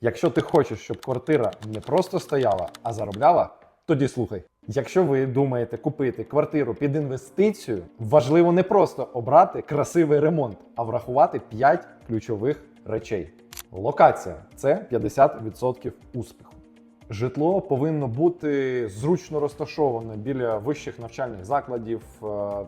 Якщо ти хочеш, щоб квартира не просто стояла, а заробляла, тоді слухай. Якщо ви думаєте купити квартиру під інвестицію, важливо не просто обрати красивий ремонт, а врахувати 5 ключових речей. Локація це 50% успіху. Житло повинно бути зручно розташоване біля вищих навчальних закладів, е,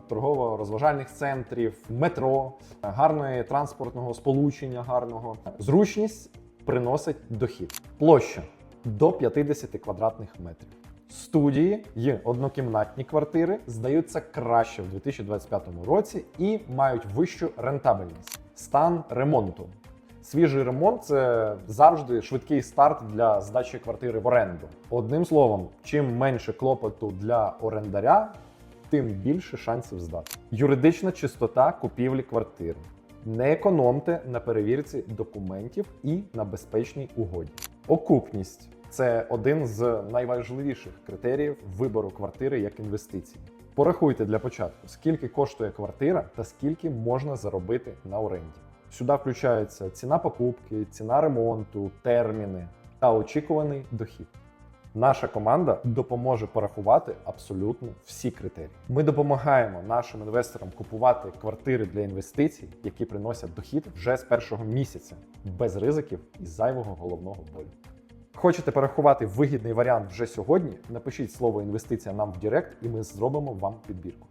торгово-розважальних центрів, метро, гарної транспортного сполучення гарного. Зручність приносить дохід. Площа до 50 квадратних метрів. Студії й однокімнатні квартири здаються краще в 2025 році і мають вищу рентабельність. Стан ремонту. Свіжий ремонт це завжди швидкий старт для здачі квартири в оренду. Одним словом, чим менше клопоту для орендаря, тим більше шансів здати. Юридична чистота купівлі квартири. Не економте на перевірці документів і на безпечній угоді. Окупність це один з найважливіших критеріїв вибору квартири як інвестиції. Порахуйте для початку, скільки коштує квартира та скільки можна заробити на оренді. Сюди включаються ціна покупки, ціна ремонту, терміни та очікуваний дохід. Наша команда допоможе порахувати абсолютно всі критерії. Ми допомагаємо нашим інвесторам купувати квартири для інвестицій, які приносять дохід вже з першого місяця, без ризиків і зайвого головного болю. Хочете порахувати вигідний варіант вже сьогодні? Напишіть слово інвестиція нам в Директ, і ми зробимо вам підбірку.